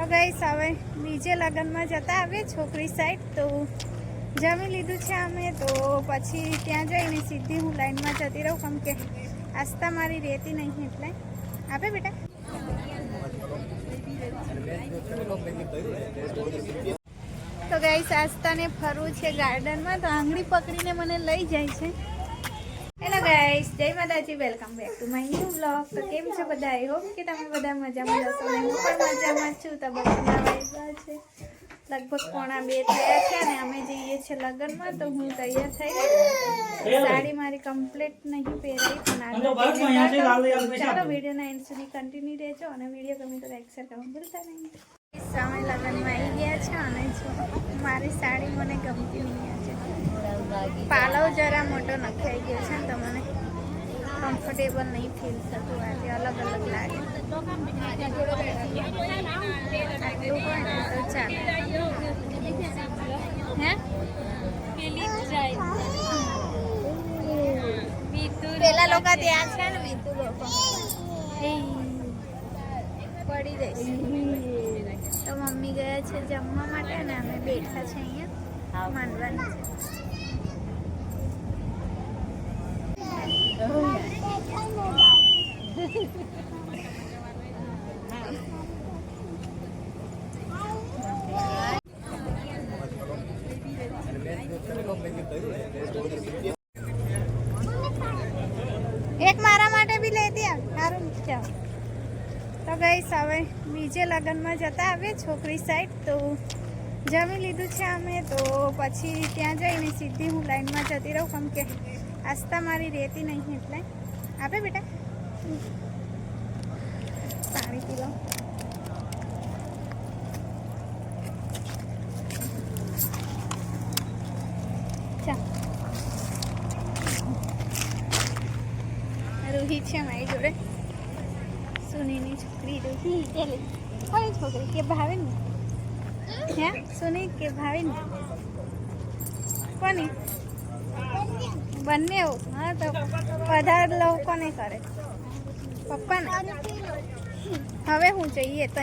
તો ગઈ હવે બીજે લગ્નમાં જતા આવીએ છોકરી સાઈડ તો જમી લીધું છે અમે, તો પછી ત્યાં જઈને સીધી હું લાઈનમાં જતી રહું, કેમ કે આસ્તા મારી રહેતી નહીં એટલે. આપે બેટા? તો ગઈ આસ્તાને ફરવું છે ગાર્ડનમાં તો આંગળી પકડીને મને લઈ જાય છે. ગાઈસ જય માતાજી welcome back to my new blog તો કેમ છો બધા? આઈ હોપ કે તમે બધા મજામાં જશો અને હું પણ મજામાં છું. તો બધા વાગ્યા છે. લગભગ પોણા બે થયા છે અને અમે જઈએ છીએ લગ્નમાં. તો હું તૈયાર થઈ સાડી મારી કમ્પ્લીટ નહીં પહેરાઈ પણ ચાલો વિડીયોના એન્ડ સુધી કન્ટિન્યુ રહેજો અને વીડિયો ગમે તો લાઈક શેર કરવાનું ભૂલતા નહીં. સમય લગ્નમાં આવી ગયા છે અને મારી સાડી મને ગમતી નહીં આજે. પાલવ જરા મોટો નખાઈ ગયો છે ને તો મને કમ્ફર્ટેબલ નહીં ફીલ થતું. આજે અલગ અલગ લાગે. પેલા લોકો ત્યાં છે ને મીતુ લોકો. પડી જઈશ. તો મમ્મી ગયા છે જમવા માટે ને અમે બેઠા છે અહીંયા. માંડવાની છે. એક મારા માટે બી લેતી આવ સારું તો ગઈ હવે બીજે લગ્નમાં જતા આવીએ છોકરી સાઈડ તો જમી લીધું છે અમે. તો પછી ત્યાં જઈને સીધી હું લાઈનમાં જતી રહું. કેમ કે આસ્તા મારી રહેતી નહીં એટલે. આપે બેટા? પાણી પી લો. રોહિત છે મારી જોડે. સુનીની છોકરી રોહિત કોની છોકરી? કે ભાવે ને હે સુની કે ભાવે ને કોની? બંને હા, તો વધારે લવ કોને કરે? પપ્પાને. હવે હું જઈએ તો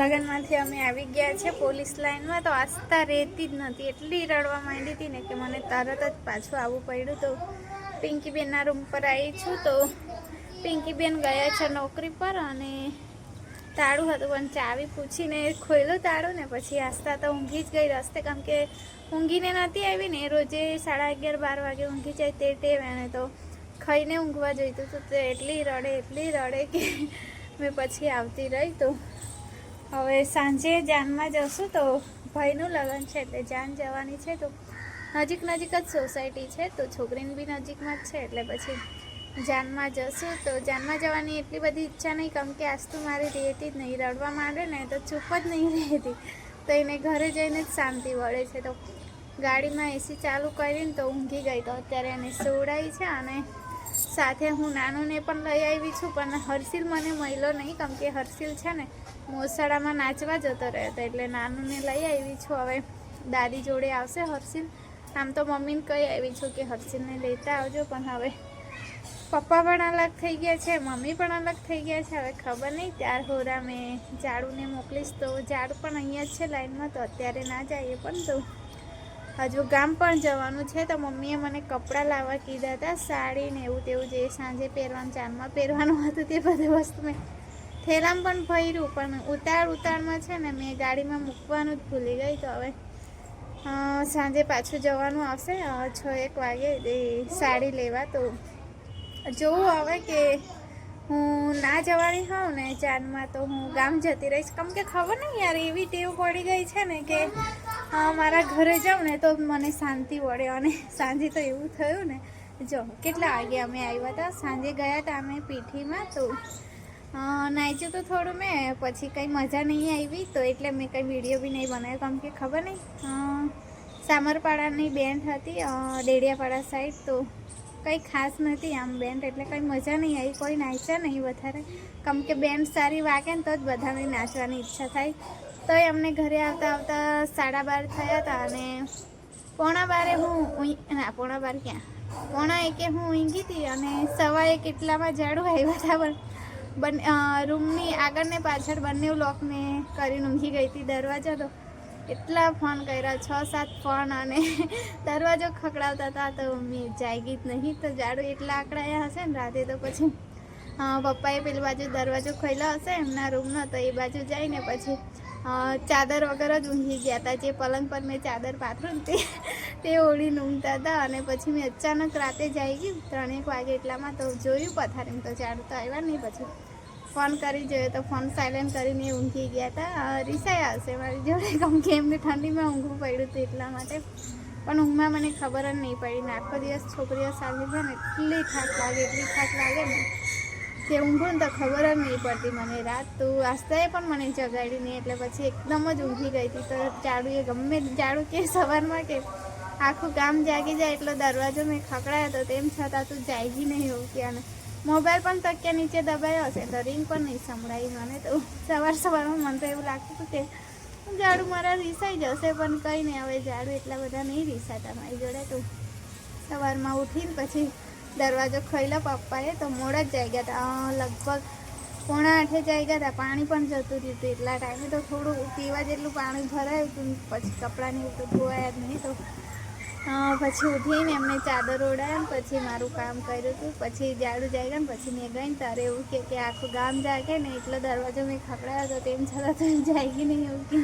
લગ્નમાંથી અમે આવી ગયા છે પોલીસ લાઈનમાં તો આસ્થા રહેતી જ નથી. એટલી રડવા માંડી હતી ને કે મને તરત જ પાછું આવવું પડ્યું. તો પિંકીબેનના રૂમ પર આવી છું. તો પિંકીબેન ગયા છે નોકરી પર અને તાળું હતું, પણ ચાવી પૂછીને ખોલ્યું તાળું ને પછી આસ્થા તો ઊંઘી જ ગઈ રસ્તે. કેમ કે ઊંઘીને નથી આવી ને રોજે સાડા અગિયાર, બાર વાગે ઊંઘી જાય તે ટેવ એને તો ખાઈને ઊંઘવા જોઈતું હતું. તો એટલી રડે એટલી રડે કે મેં પછી આવતી રહી તો હવે સાંજે જાનમાં જશું તો ભાઈનું લગ્ન છે એટલે જાન જવાની છે તો નજીક નજીક જ સોસાયટી છે તો છોકરીને બી નજીકમાં જ છે એટલે પછી જાનમાં જશું તો જાનમાં જવાની એટલી બધી ઈચ્છા નહીં કેમ કે આજ તો મારી રહેતી જ નહીં, રડવા માંડે ને તો ચૂપ જ નહીં રહેતી. તો એને ઘરે જઈને જ શાંતિ વળે છે તો ગાડીમાં એસી ચાલુ કરીને તો ઊંઘી ગઈ તો અત્યારે એને સોવડાવી છે અને સાથે હું નાનુંને પણ લઈ આવી છું, પણ હર્ષિલ મને મળ્યો નહીં કેમ કે હર્ષિલ છે ને મોસાળામાં નાચવા જતો રહ્યો હતો એટલે નાનુંને લઈ આવી છું. હવે દાદી જોડે આવશે હર્ષિલ. આમ તો મમ્મીને કહી આવી છું કે હર્ષિલને લેતા આવજો, પણ હવે પપ્પા પણ અલગ થઈ ગયા છે, મમ્મી પણ અલગ થઈ ગયા છે. હવે ખબર નહીં, ત્યાર હોરા મેં ઝાડુને મોકલીશ તો ઝાડ પણ અહીંયા જ છે લાઈનમાં, તો અત્યારે ના જઈએ પણ તો. હજુ ગામ પણ જવાનું છે, તો મમ્મીએ મને કપડાં લાવવા કીધા હતા, સાડી ને એવું તેવું જે સાંજે પહેરવાનું, ચાંદમાં પહેરવાનું હતું તે બધી વસ્તુ મેં થેલામાં પણ ભર્યું, પણ ઉતાળ ઉતાળમાં છે ને મેં ગાડીમાં મૂકવાનું જ ભૂલી ગઈ, તો હવે સાંજે પાછું જવાનું આવશે છ એક વાગે સાડી લેવા, તો જોવું હવે કે હું ના જવાની હોઉં ને ચાંદમાં, તો હું ગામ જતી રહીશ. કેમ કે ખબર નહીં યાર, એવી ટેવ પડી ગઈ છે ને કે મારા ઘરે જાઉં ને તો મને શાંતિ વળે અને સાંજે તો એવું થયું ને. જો, કેટલા વાગે અમે આવ્યા હતા? સાંજે ગયા હતા અમે પીઠીમાં તો નાચ્યું તો થોડું મેં, પછી કંઈ મજા નહીં આવી, તો એટલે મેં કંઈ વીડિયો બી નહીં બનાવ્યો, કેમ કે ખબર નહીં. સામરપાડાની બેન્ડ હતી ડેડિયાપાડા સાઈડ તો કંઈ ખાસ નથી આમ બેન્ડ એટલે કંઈ મજા નહીં આવી, કોઈ નાચ્યા નહીં વધારે. કેમ કે બેન્ડ સારી વાગે ને તો જ બધાને નાચવાની ઈચ્છા થાય. તોય અમને ઘરે આવતા આવતા સાડા બાર થયા હતા અને પોણા બારે હું ના, પોણા બાર ક્યાં? પોણા એકે હું ઊંઘી હતી અને સવારે કેટલામાં ઝાડુ આવ્યા હતા, પણ બંને રૂમની આગળ ને પાછળ બંને લોક મેં કરીને ઊંઘી ગઈ હતી દરવાજો તો. એટલા ફોન કર્યા, છ સાત ફોન અને દરવાજો ખખડાવતા હતા તો મેં જાગી જ નહીં. તો જાડું એટલા આકડાયા હશે ને, રાતે તો પછી પપ્પાએ પેલી બાજુ દરવાજો ખોલ્યો હશે એમના રૂમનો, તો એ બાજુ જઈને પછી ચાદર વગર જ ઊંઘી ગયા હતા જે પલંગ પર મેં ચાદર પાથરું તે તે ઓળીને ઊંઘતા હતા અને પછી મેં અચાનક રાતે જઈ ગયું ત્રણેક વાગે એટલામાં તો જોયું પથારીને તો ચાડું તો આવ્યા નહીં. પછી ફોન કરી જોયો તો ફોન સાયલેન્ટ કરીને ઊંઘી ગયા હતા રિસાઈ આવશે મારી જોડે. કેમ કે એમને ઠંડીમાં ઊંઘવું પડ્યું હતું એટલા માટે. પણ ઊંઘમાં મને ખબર જ નહીં પડી. ને આખો દિવસ છોકરીઓ સાથે છે ને, એટલી થાક લાગે, એટલી થાક લાગે ને. કે ઊંઘું ને તો ખબર જ નહીં પડતી મને રાત તો આસ્તાએ પણ મને જગાડી નહીં, એટલે પછી એકદમ જ ઊંઘી ગઈ હતી. તો જાડુએ ગમે જાડું કે સવારમાં કે આખું ગામ જાગી જાય એટલો દરવાજો મેં ખકડાયો હતો તેમ છતાં તું જાગી નહીં હોઉં ક્યાં મોબાઈલ પણ તકિયા નીચે દબાયો હશે તો રિંગ પણ નહીં સંભળાઈ. મને તો સવાર સવારમાં મને તો એવું લાગતું હતું કે ઝાડુ મારા રીસાઈ જશે, પણ કંઈ નહીં. હવે ઝાડુ એટલા બધા નહીં રીસાતા મારી જોડે. તો સવારમાં ઉઠીને પછી દરવાજો ખોલ્યો પપ્પાએ તો મોડા જ જઈ ગયા હતા લગભગ પોણા આઠે જઈ ગયા હતા પાણી પણ જતું રહ્યું હતું. એટલા ટાઈમે તો થોડું પીવા જેટલું પાણી ભરાયું હતું. પછી કપડાની તો ધોવાયા જ નહીં તો. પછી ઉઠીને એમને ચાદર ઓઢાયા પછી મારું કામ કર્યું હતું. પછી જાડું જાગ્યા ને પછી મેં ગઈ તારે એવું કે કે આખું ગામ જાગે ને એટલો દરવાજો મેં ખકડાયો હતો તેમ છતાં તો જાગી નહીં એવું કે.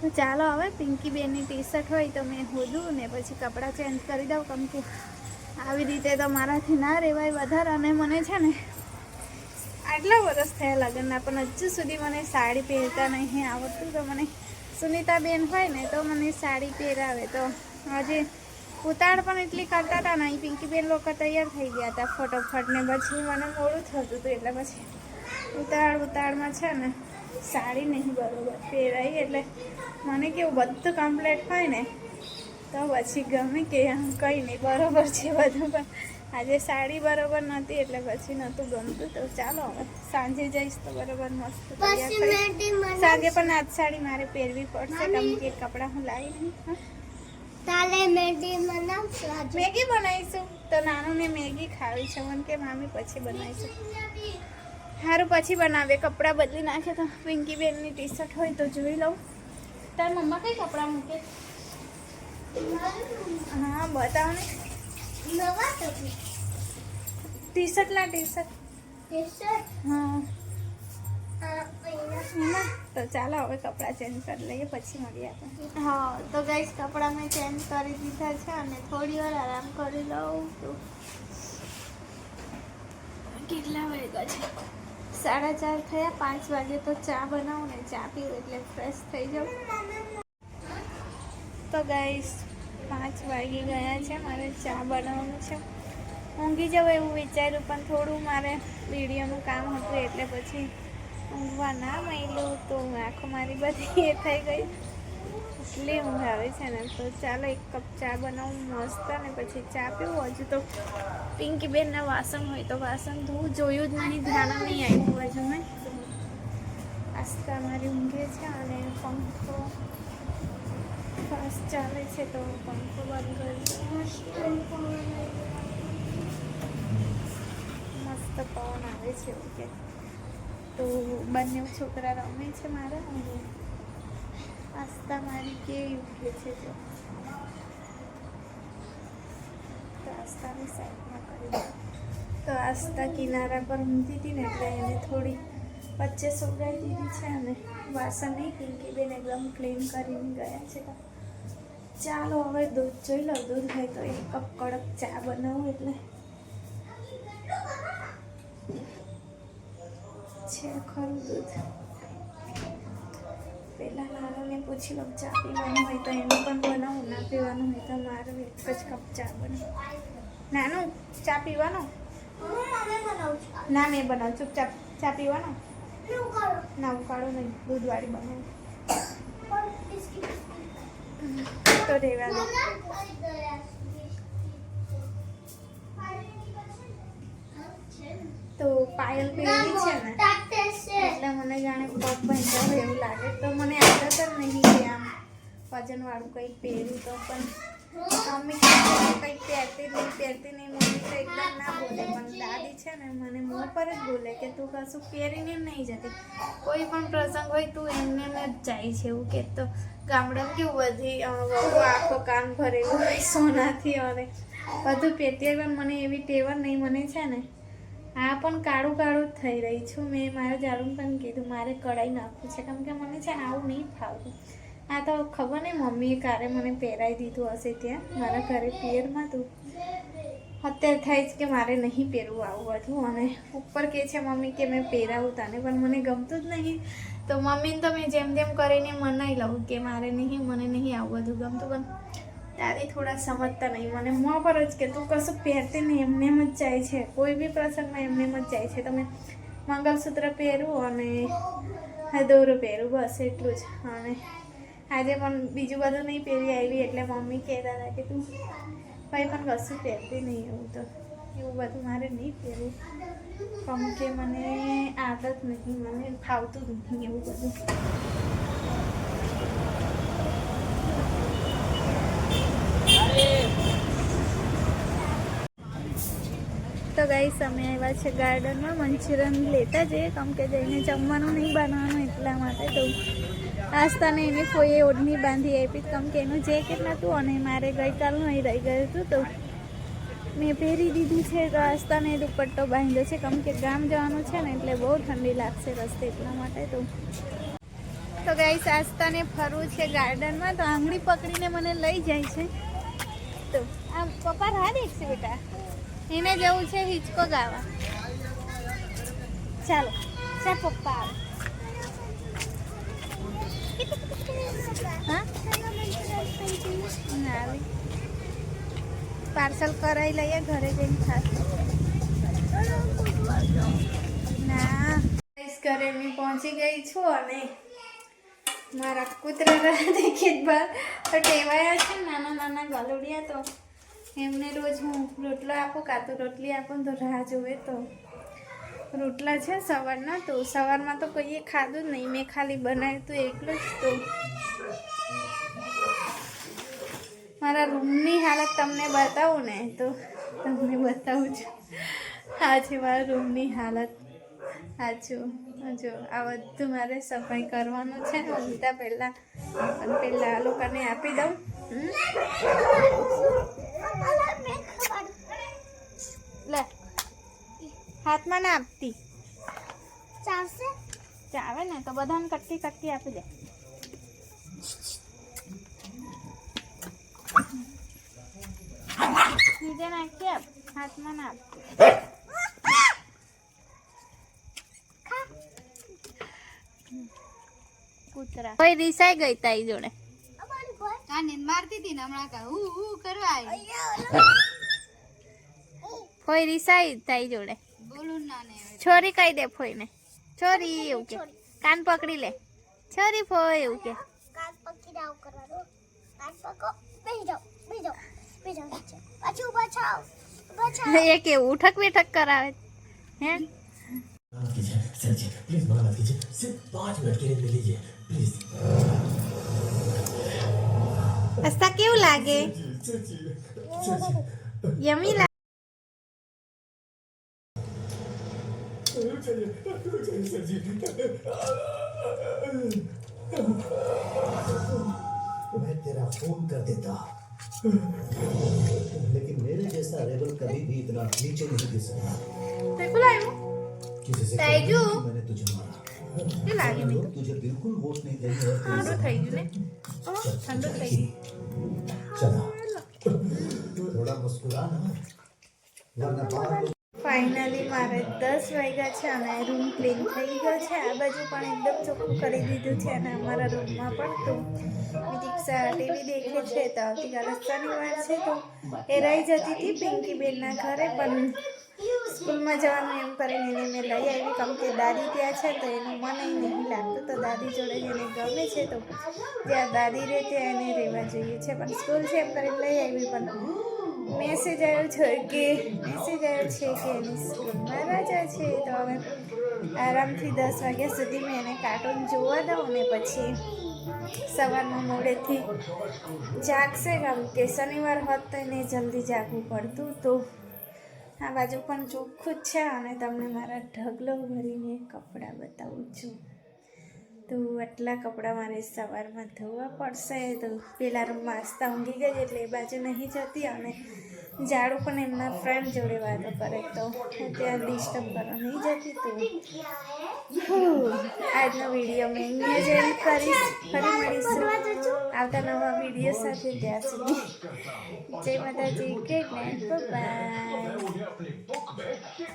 તો ચાલો હવે પિંકી બેનની ટી શર્ટ હોય તો મેં હોદું ને પછી કપડાં ચેન્જ કરી દઉં. કેમ કે આવી રીતે તો મારાથી ના રહેવાય વધારે, અને મને છે ને આટલા વર્ષ થયા લગ્નના, પણ હજુ સુધી મને સાડી પહેરતા નહીં આવડતું. તો મને સુનિતાબેન હોય ને, તો મને સાડી પહેરાવે. તો આજે ઉતાળ પણ એટલી કરતા હતા ને, અહીં પિંકી બેન લોકો તૈયાર થઈ ગયા હતા ફટોફટ, ને પછી મને મોડું થતું હતું, એટલે પછી ઉતાળ ઉતાળમાં છે ને સાડી નહીં બરોબર પહેરાઈ એટલે મને કેવું, બધું કમ્પ્લીટ હોય ને તો પછી ગમે કે આમ કંઈ નહીં બરોબર છે બધું પણ આજે સાડી બરોબર નહોતી એટલે પછી નહોતું ગમતું. તો ચાલો હવે સાંજે જઈશ તો બરોબર મસ્ત સાંજે પણ આજ સાડી મારે પહેરવી પડશે કેમ કે કપડાં હું લાવી નહીં. તાલે મેંદી બનાવશું મેગી બનાવીશું. તો નાનુંને મેગી ખાવી છે. મને કે મામી પછી બનાવીશું. સારું પછી બનાવે કપડાં બદલી નાખે તો પિંકી બેનની ટી શર્ટ હોય તો જોઈ લઉં. તાર મમ્મા કઈ કપડાં મૂકે? હા બતાવો ને નવા ટી શર્ટ લા ટી શર્ટ હા. તો ચાલો હવે કપડાં ચેન્જ કરી લઈએ પછી મળીએ આપણે. હા તો ગાઈસ કપડાં મેં ચેન્જ કરી દીધા છે અને થોડી વાર આરામ કરી લઉં તો કેટલા વાગ્યા છે? સાડા ચાર થયા પાંચ વાગે તો ચા બનાવું ને ચા પીવું એટલે ફ્રેશ થઈ જાઉં. તો ગાઈસ પાંચ વાગી ગયા છે, મારે ચા બનાવવાનું છે. ઊંઘી જવું એવું વિચાર્યું, પણ થોડું મારે વિડીયોનું કામ હતું, એટલે પછી ઊંઘવા ના મળ્યું તો આંખો મારી બધી એ થઈ ગઈ. એટલી ઊંઘ આવે છે ને, તો ચાલો એક કપ ચા બનાવું મસ્ત, અને પછી ચા પીવું. હજુ તો પિંકી બેનના વાસણ હોય તો વાસણ ધોવું, જોયું જ નહીં, ધ્યાન નહીં આવ્યું હજુ મેં. આસ્તા મારી ઊંઘે છે, અને પંખો ફાસ્ટ ચાલે છે તો પંખો બંધ કરી મસ્ત પવન આવે છે ઓકે તો બંને છોકરા રમે છે મારા અને આસ્તા મારી કેવી ઉઠે છે તો આસ્તાની સાઈડમાં કરી તો આસ્તા કિનારા પર ઊંધી હતી ને એટલે એને થોડી વચ્ચે સોગાઈ દીધી છે અને વાસણ નહીં પિંકી બેન એકદમ ક્લીન કરીને ગયા છે. ચાલો હવે દૂધ જોઈ લો. દૂધ હોય તો એક કપ કડક ચા બનાવું એટલે. છે ખરું દૂધ. પહેલાં નાનોને પૂછી લઉં ચા પીવાનું હોય તો એનું પણ બનાવું ના પીવાનું હોય તો મારું એક જ કપ ચા બનાવું. નાનું ચા પીવાનો? બનાવું ના મેં બનાવું. ચૂપચાપ ચા પીવાનો? ના ઉકાળો નહીં. દૂધવાળી બનાવું. તો રહેવા તો પાયલ પહેરી છે ને, એટલે મને જાણે પગ ભંજા એવું લાગે. તો મને આદત જ નહીં કે આમ વજનવાળું કંઈક પહેર્યું તો પણ. મમ્મી કંઈ પહેરતી નહીં પહેરતી નહીં, મમ્મી તો એકદમ ના બોલે. પણ દાદી છે ને, મને મોં પર જ બોલે કે તું કશું પહેરીને નહીં જતી. કોઈ પણ પ્રસંગ હોય તું એમને એમ જ જાય છે, એવું કે તો. ગામડામાં કેવું બધી વહુ આખો કાન ભરેલું હોય, સોનાથી અને બધું પહેરતી પણ મને એવી ટેવર નહીં, મને છે ને, આ પણ કાળું કાળું થઈ રહી છું. મેં મારા જાડું પણ કીધું, મારે કઢાઈ નાખવું છે. કેમ કે મને છે ને આવું નહીં ફાવતું. આ તો ખબર નહીં મમ્મીએ કારે મને પહેરાવી દીધું હશે ત્યાં? મારા ઘરે પિયરમાં હતું અત્યારે થાય છે કે મારે નહીં પહેરવું આવું બધું. અને ઉપર કહે છે મમ્મી કે મેં પહેરાવું તને, પણ મને ગમતું જ નહીં. તો મમ્મીને તો મેં જેમ તેમ કરીને મનાઈ લઉં કે મારે નહીં, મને નહીં આવું બધું ગમતું, પણ દાદી થોડા સમજતા નહીં. મને મોં પર જ કે તું કશું પહેરતી નહીં, એમને એમ જ જાય છે. કોઈ બી પ્રસંગમાં એમને એમ જ જાય છે. તમે મંગલસૂત્ર પહેરું અને દોરું પહેરું બસ એટલું જ. અને આજે પણ બીજું બધું નહીં પહેરી આવી એટલે મમ્મી કહેતા હતા કે તું કંઈ પણ કશું પહેરતી નહીં એવું તો. એવું બધું મારે નહીં પહેરવું. કેમ કે મને આદત નથી, મને ફાવતું નહીં એવું બધું. ગાઈસ, અમે આવ્યા છે ગાર્ડનમાં. મંચુરિયન લેતા જઈએ. કેમ કે જઈને જમવાનું નહીં બનાવવાનું એટલા માટે તો આસ્તાને એને કોઈએ ઓઢણી બાંધી આપી. કેમ કે એનું જેકેટ નહોતું અને મારે ગઈકાલનું અહીં રહી ગયું હતું તો મેં પહેરી દીધું છે. તો આસ્તાને દુપટ્ટો બાંધ્યો છે. કેમ કે ગામ જવાનું છે ને એટલે બહુ ઠંડી લાગશે રસ્તે એટલા માટે તો. તો ગાઈસ, આસ્તાને ફરવું છે ગાર્ડનમાં. તો આંગળી પકડીને મને લઈ જાય છે. તો આમ પપ્પા રાહ દેખશે બેટા? એને જવું છે હિચકો ગાવા ચાલો ચા પપ્પા આવે. પાર્સલ કરાવી લઈએ, ઘરે જઈને ખાશે. ના. ઘરે મેં પહોંચી ગઈ છું અને મારા કૂતરા રહ્યા દેખી જ બહાર તો ટેવાયા છે નાના નાના ગલુડિયા તો. એમને રોજ હું રોટલો આપું કાં તો રોટલી આપું તો રાહ જોવે તો. રોટલા છે સવારના તો સવારમાં તો કોઈએ ખાધું નહીં. મેં ખાલી બનાવ્યું હતું એકલું જ તો. મારા રૂમની હાલત તમને બતાવું ને તો તમને બતાવું છું. આ છે મારા રૂમની હાલત. આ જો, આ બધું મારે સફાઈ કરવાનું છે ને ઊંઘતા પહેલાં. પહેલાં આ લોકોને આપી દઉં? લે હાથમાં ના આપતી. ચાલશે? ચાવે ને તો બધાને કટકી કટકી આપી દે. સીધે નાખી આપ હાથમાં ના આપતી. કૂતરા. કોઈ રિસાઈ ગઈ તારી જોડે. અમારી ભાઈ કાને મારતી હતી ને હમણાં કા હું હું કરવા આવી અહીંયા કોઈ રીસાઈ તાઈ જોડે બોલું ના ને છોરી કહી દે ફોઈને છોરી એવું કે કાન પકડી લે છોરી ફોય એવું કે કાન પકડી આવ કરવાનો કાન પકો બેસી જાઓ બેસી જાઓ બેસી જાઓ નીચે પાછું બચાવ બચાવ એ કેવું ઉઠક બેઠક કરાવે હે माफ कीजिए सर जी प्लीज माफ कीजिए सिर्फ पाँच मिनट के लिए मिल लीजिए प्लीज હસતા કેવું લાગે યમી લાગે सर जी मैं तेरा फोन कर देता लेकिन मेरे जैसा रेबल कभी भी इतना नीचे नहीं गिर सकता કેવું લાગ્યું किसी से ताइजू। कहना कि मैंने तुझे मारा એ થઈ રહ્યો ને? ઓ થઈ ચલો. થોડા ફાઇનલી મારે દસ વાગ્યા છે અને રૂમ ક્લીન થઈ ગયો છે. આ બાજુ પણ એકદમ ચોખ્ખું કરી દીધું છે અને અમારા રૂમમાં પણ તો દીક્ષા ટીવી દેખે છે તો આવતીકાલે વાત છે તો એ રહી જતી હતી પિંકી બેનના ઘરે પણ સ્કૂલમાં જવાનું એમ કરીને એને મેં લઈ આવી. કેમ કે દાદી ત્યાં છે તો એનું મને નહીં લાગતું. તો દાદી જોડે એને ગમે છે તો જ્યાં દાદી રહે ત્યાં એને રહેવા જોઈએ છે. પણ સ્કૂલ છે એમ કરીને લઈ આવી. પણ મેસેજ આવ્યો છે કે મેસેજ આવ્યો છે કે એની સ્કૂલમાં રજા છે. તો હવે આરામથી દસ વાગ્યા સુધી મેં એને કાર્ટૂન જોવા દઉં ને પછી સવારમાં મોડેથી જાગશે. કેમ કે શનિવાર હોત તો એને જલ્દી જાગવું પડતું તો આ બાજુ પણ ચોખ્ખું જ છે અને તમને મારા ઢગલો ભરીને કપડાં બતાવું છું. તો આટલા કપડાં મારે સવારમાં ધોવા પડશે. તો પેલા રૂમમાં આસ્તા ઊંઘી ગઈ એટલે એ બાજુ નહીં જતી અને ઝાડુ પણ એમના ફ્રેન્ડ જોડે વાતો કરે તો ત્યાં ડિસ્ટર્બ કરવા નહીં જતી તું. આજનો વીડિયો મેં અહીંયા જ એન્ડ કરીશ ફરી મળીશું. આવતા નવા વીડિયો સાથે ત્યાં સુધી. જય માતાજી ગુડ નાઇટ બાય